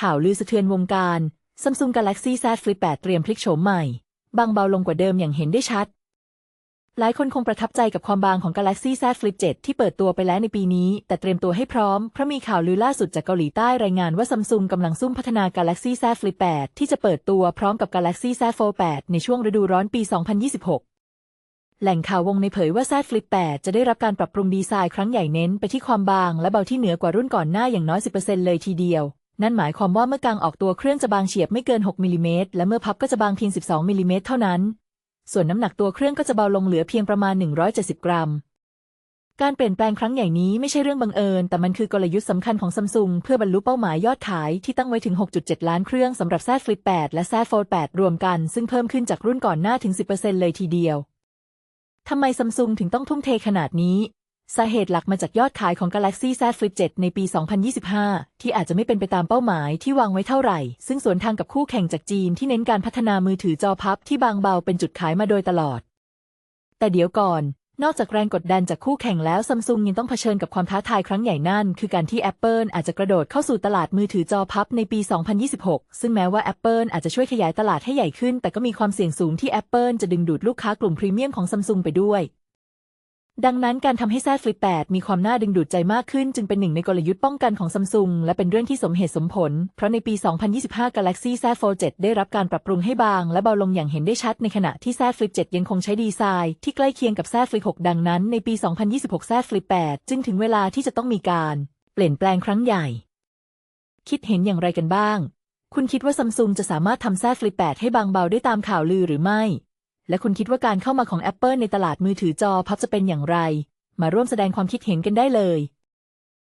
ข่าวลือสะเทือนวงการ Samsung Galaxy Z Flip 8 เตรียมพลิกโฉมใหม่ บางเบาลงกว่าเดิมอย่างเห็นได้ชัด หลายคนคงประทับใจกับความบางของ Galaxy Z Flip 7 ที่เปิดตัวไปแล้วในปีนี้ แต่เตรียมตัวให้พร้อม เพราะมีข่าวลือล่าสุดจากเกาหลีใต้รายงานว่า Samsung กำลังซุ่มพัฒนา Galaxy Z Flip 8 ที่จะเปิดตัวพร้อมกับ Galaxy Z Fold 8 ในช่วงฤดูร้อนปี 2026แหล่งข่าววงในเผยว่า Z Flip 8 จะได้รับการปรับปรุงดีไซน์ครั้งใหญ่เน้นไปที่ความบางและเบาที่เหนือกว่ารุ่นก่อนหน้าอย่างน้อย 10%เลยทีเดียว นั่นหมายความว่าเมื่อกางออกตัวเครื่องจะบางเฉียบไม่เกิน 6มิลลิเมตรและเมื่อพับก็จะบางเพียง 12มิลลิเมตรเท่านั้น ส่วนน้ำหนักตัวเครื่องก็จะเบาลงเหลือเพียงประมาณ 170 กรัม การเปลี่ยนแปลงครั้งใหญ่นี้ไม่ใช่เรื่องบังเอิญ แต่มันคือกลยุทธ์สำคัญของซัมซุงเพื่อบรรลุเป้าหมายยอดขายที่ตั้งไว้ถึง 6.7 ล้านเครื่องสำหรับ Z Flip 8และ Z Fold 8รวมกัน ซึ่งเพิ่มขึ้นจากรุ่นก่อนหน้าถึง 10%เลยทีเดียวทำไมซัมซุงถึงต้องทุ่มเทขนาดนี้ สาเหตุหลักมาจากยอดขายของ Galaxy Z Flip 7 ในปี 2025 ที่อาจจะไม่เป็นไปตามเป้าหมายที่วางไว้เท่าไหร่ ซึ่งสวนทางกับคู่แข่งจากจีนที่เน้นการพัฒนามือถือจอพับที่บางเบาเป็นจุดขายมาโดยตลอด แต่เดี๋ยวก่อน นอกจากแรงกดดันจากคู่แข่งแล้วซัมซุงยังต้องเผชิญกับความท้าทายครั้งใหญ่นั่น คือการที่ Apple อาจจะกระโดดเข้าสู่ตลาดมือถือจอพับในปี 2026 ซึ่งแม้ว่า Apple อาจจะช่วยขยายตลาดให้ใหญ่ขึ้น แต่ก็มีความเสี่ยงสูงที่ Apple จะดึงดูดลูกค้ากลุ่มพรีเมียมของซัมซุงไปด้วย ดังนั้นการทำให้ Z Flip 8มีความน่าดึงดูดใจมากขึ้น จึงเป็นหนึ่งในกลยุทธ์ป้องกันของซัมซุงและเป็นเรื่องที่สมเหตุสมผล เพราะในปี 2025 Galaxy Z Fold 7 ได้รับการปรับปรุงให้บาง และเบาลงอย่างเห็นได้ชัดในขณะที่ Z Flip 7 ยังคงใช้ดีไซน์ที่ใกล้เคียงกับ Z Flip 6 ดังนั้น ในปี 2026 Z Flip 8 จึงถึงเวลาที่จะต้องมีการ เปลี่ยนแปลงครั้งใหญ่ คิดเห็นอย่างไรกันบ้าง คุณคิดว่าซัมซุงจะสามารถทำ Z Flip 8ให้บางเบาได้ตามข่าวลือหรือไม่ และคุณคิดว่าการเข้ามาของ Apple ในตลาดมือถือจอพับจะเป็นอย่างไร มาร่วมแสดงความคิดเห็นกันได้เลย